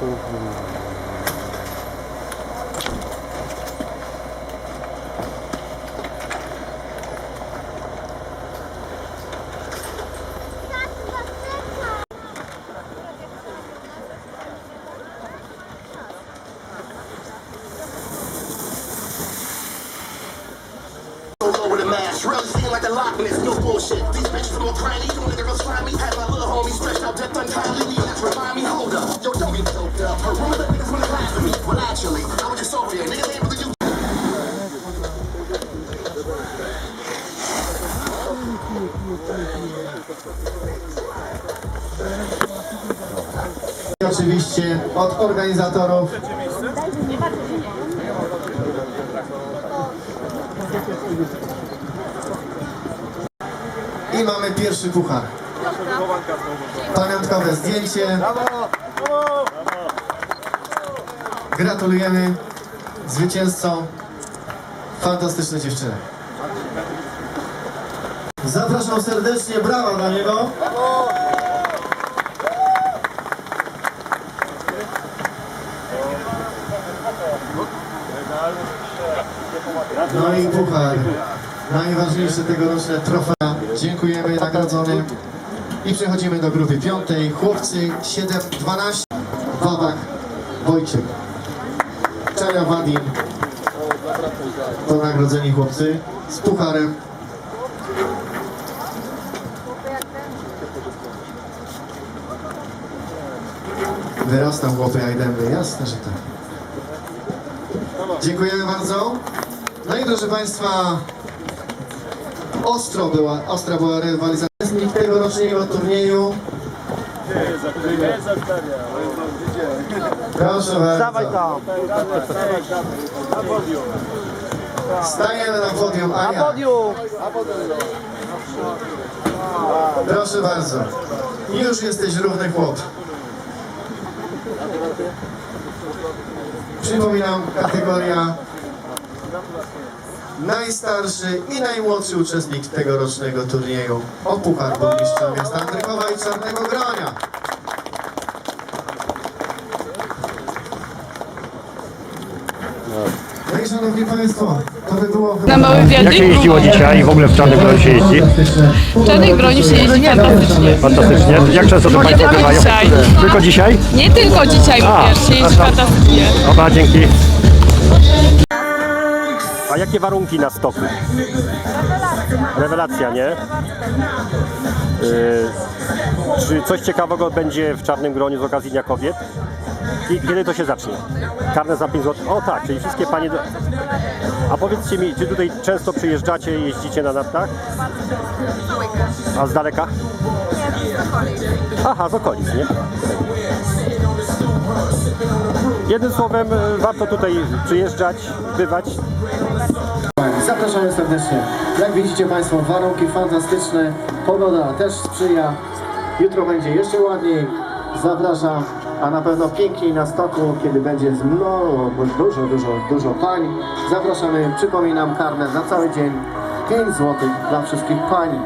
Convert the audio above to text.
ปู Seem like the Loch Ness, no bullshit. These bitches more grimy, you try me. Had my little homies stretched out death unkindly. Remind me, hold up. Yo, don't get choked up. Her rumor that niggas wanna laugh at me. Well, actually, I was just over here. Niggas ain't really you. I oczywiście od organizatorów. I mamy pierwszy puchar. Pamiątkowe zdjęcie. Gratulujemy zwycięzcom. Fantastyczne dziewczyny. Zapraszam serdecznie, brawa dla niego. No i puchar. Najważniejsze tegoroczne. Dziękujemy nagrodzonym. I przechodzimy do grupy piątej. Chłopcy 7-12. Wawak Wojciech. Czania Wadim. To nagrodzeni chłopcy z pucharem. Wyrostam chłopy dęby. Jasne, że tak. Dziękujemy bardzo. No i proszę Państwa, ostro była, ostra była rywalizacja z tegorocznego turnieju. Proszę bardzo. Stajemy na podium. Ania. Podium! Proszę bardzo. Już jesteś równy chłop. Przypominam, kategoria najstarszy i najmłodszy uczestnik tegorocznego turnieju o Puchar Burmistrza Miasta Andrykowa i Czarnego Gronia. No i szanowni Państwo, to by było. Na Małym Jak się jeździło dzisiaj? W ogóle w Czarnym Gronie się jeździ? W Czarnej Broni się jeździ fantastycznie. Fantastycznie. Jak często to Państwo tylko bywają? dzisiaj. Tylko dzisiaj? Nie tylko dzisiaj A, mówię, się jeździ fantastycznie. Dzięki. Jakie warunki na stoku? Rewelacja, nie? Yy, czy coś ciekawego będzie w Czarnym Gronie z okazji Dnia Kobiet? I kiedy to się zacznie? Karne za 5 zł. O tak, czyli wszystkie panie... Do... A powiedzcie mi, czy tutaj często przyjeżdżacie, jeździcie na nartach? A z daleka? Aha, z okolic, nie? Jednym słowem, e, warto tutaj przyjeżdżać, bywać. Zapraszamy serdecznie. Jak widzicie Państwo, warunki fantastyczne, pogoda też sprzyja. Jutro będzie jeszcze ładniej. Zapraszam, a na pewno piękniej na stoku, kiedy będzie z no, dużo, dużo, dużo pań. Zapraszamy, przypominam, karne za cały dzień 5 zł dla wszystkich pań.